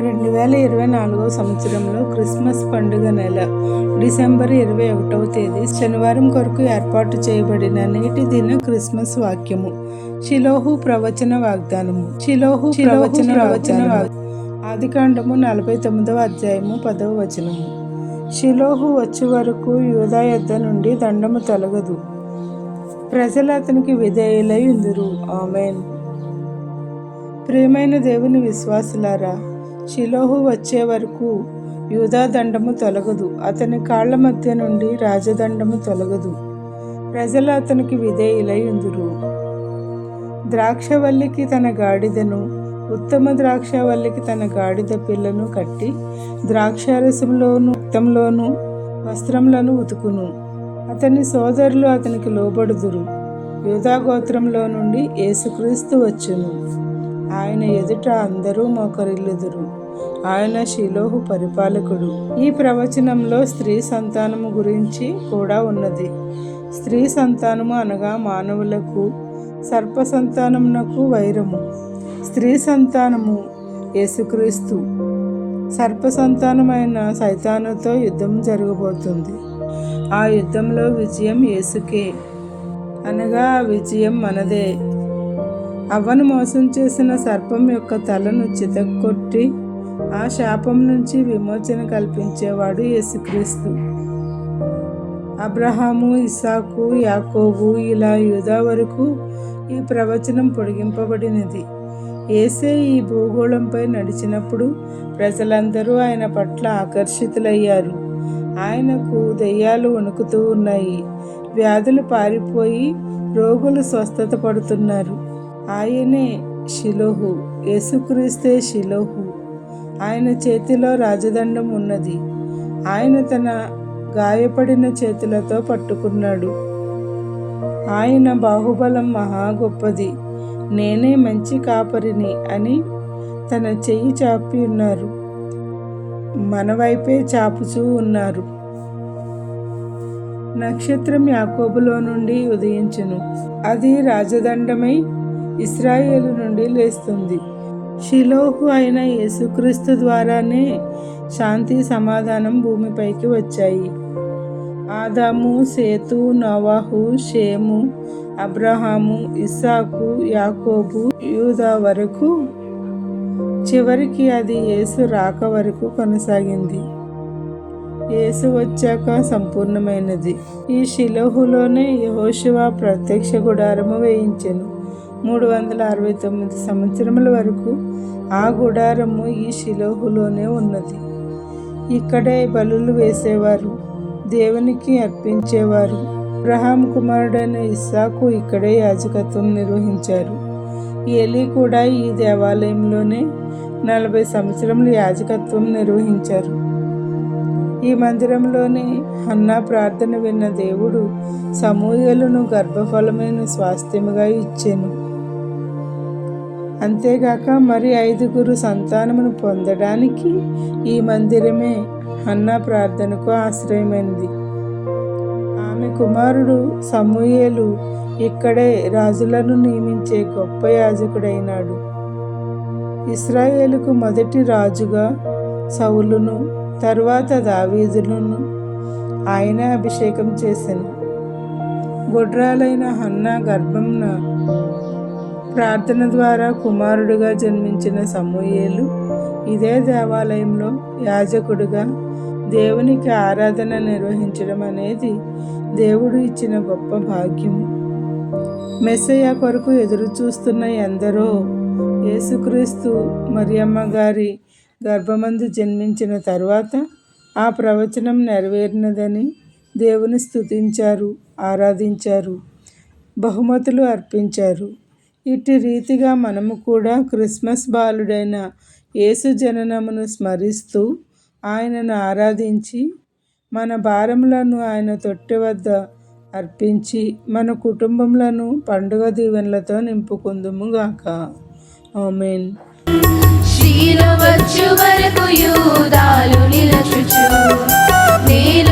రెండు వేల ఇరవై నాలుగవ సంవత్సరంలో క్రిస్మస్ పండుగ నెల డిసెంబర్ ఇరవై ఒకటవ తేదీ శనివారం కొరకు ఏర్పాటు చేయబడిన నేటి దిన క్రిస్మస్ వాక్యము. శిలోహు ప్రవచన వాగ్దానము. శిలోహు ప్రవచన ప్రవచన ఆది కాండము నలభై తొమ్మిదవ అధ్యాయము పదవ వచనము. శిలోహు వచ్చే వరకు యూదా యొద్ద నుండి దండము తొలగదు. ప్రజలు అతనికి విధేయులై ఉందురు. ఆమెన్. ప్రియమైన దేవుని విశ్వాసులారా శిలోహు వచ్చే వరకు యూదా దండము తొలగదు. అతని కాళ్ళ మధ్య నుండి రాజదండము తొలగదు. ప్రజలు అతనికి విధేయులయుందురు ద్రాక్షవల్లికి తన గాడిదను ఉత్తమ ద్రాక్షవల్లికి తన గాడిద పిల్లను కట్టి ద్రాక్షారసంలోను ఉత్తంలోను వస్త్రములను ఉతుకును. అతని సోదరులు అతనికి లోబడుదురు. యూదా గోత్రంలో నుండి యేసుక్రీస్తు వచ్చును. ఆయన ఎదుట అందరూ మోకరిల్లుదురు. ఆయన శిలోహు పరిపాలకుడు. ఈ ప్రవచనంలో స్త్రీ సంతానము గురించి కూడా ఉన్నది. స్త్రీ సంతానము అనగా మానవులకు సర్ప సంతానమునకు వైరము. స్త్రీ సంతానము యేసుక్రీస్తు. సర్ప సంతానమైన సైతానుతో యుద్ధం జరగబోతుంది. ఆ యుద్ధంలో విజయం యేసుకే. అనగా ఆ విజయం మనదే. అవ్వను మోసం చేసిన సర్పం యొక్క తలను చితక్కొట్టి ఆ శాపం నుంచి విమోచన కల్పించేవాడు యేసుక్రీస్తు. అబ్రహాము ఇసాకు యాకోబు ఇలా యూదా వరకు ఈ ప్రవచనం పొడిగింపబడినది. ఏసే ఈ భూగోళంపై నడిచినప్పుడు ప్రజలందరూ ఆయన పట్ల ఆకర్షితులయ్యారు. ఆయనకు దెయ్యాలు వణుకుతూ ఉన్నాయి. వ్యాధులు పారిపోయి రోగులు స్వస్థత పడుతున్నారు. ఆయనే శిలోహు యేసుక్రీస్తే శిలోహు ఆయన చేతిలో రాజదండం ఉన్నది. ఆయన తన గాయపడిన చేతులతో పట్టుకున్నాడు. ఆయన బాహుబలం మహా గొప్పది. నేనే మంచి కాపరిని అని తన చెయ్యి చాపి ఉన్నారు. మన వైపే చాపుచూ ఉన్నారు. నక్షత్రం యాకోబులో నుండి ఉదయించును. అది రాజదండమై ఇస్రాయేలు నుండి లేస్తుంది. షిలోహు అయిన యేసుక్రీస్తు ద్వారానే శాంతి సమాధానం భూమిపైకి వచ్చాయి. ఆదాము సేతు నవాహు షేము అబ్రహాము ఇస్సాకు యాకోబు యూదా వరకు చివరికి అది యేసు రాక వరకు కొనసాగింది. యేసు వచ్చాక సంపూర్ణమైనది. ఈ శిలోహులోనే యహోశివ ప్రత్యక్ష గుడారము వేయించెను. మూడు వందల అరవై తొమ్మిది సంవత్సరముల వరకు ఆ గుడారము ఈ శిలోహులోనే ఉన్నది. ఇక్కడే బలులు వేసేవారు దేవునికి అర్పించేవారు. అబ్రహాం కుమారుడైన ఇస్సాకు ఇక్కడే యాజకత్వం నిర్వహించారు. ఏలీ కూడా ఈ దేవాలయంలోనే నలభై సంవత్సరములు యాజకత్వం నిర్వహించారు. ఈ మందిరంలోని హన్నా ప్రార్థన విన్న దేవుడు సమూహలను గర్భఫలమైన స్వాస్థ్యముగా ఇచ్చాను. అంతేగాక మరి ఐదుగురు సంతానమును పొందడానికి ఈ మందిరమే హన్నా ప్రార్థనకు ఆశ్రయమైంది ఆమె కుమారుడు సమూయేలు ఇక్కడే రాజులను నియమించే గొప్ప యాజకుడైనాడు. ఇస్రాయేలుకు మొదటి రాజుగా సౌలును తరువాత దావీదులను ఆయన అభిషేకం చేశాను గుడ్రాలైన హన్నా గర్భంన ప్రార్థన ద్వారా కుమారుడుగా జన్మించిన సమూయేలు ఇదే దేవాలయంలో యాజకుడుగా దేవునికి ఆరాధన నిర్వహించడం అనేది దేవుడు ఇచ్చిన గొప్ప భాగ్యం. మెస్సయ్య కొరకు ఎదురు చూస్తున్న ఎందరో యేసుక్రీస్తు మరియమ్మ గారి గర్భమందు జన్మించిన తర్వాత ఆ ప్రవచనం నెరవేరినదని దేవుని స్తుతించారు ఆరాధించారు బహుమతులు అర్పించారు. ఇట్టి రీతిగా మనము కూడా క్రిస్మస్ బాలుడైన యేసు జననమును స్మరిస్తూ ఆయనను ఆరాధించి మన భారములను ఆయన తొట్టె వద్ద అర్పించి మన కుటుంబములను పండుగ దీవెనలతో నింపుకుందుము గాక. ఆమెన్. వచ్చు వరకు యూదాలు నిలచుచు నేను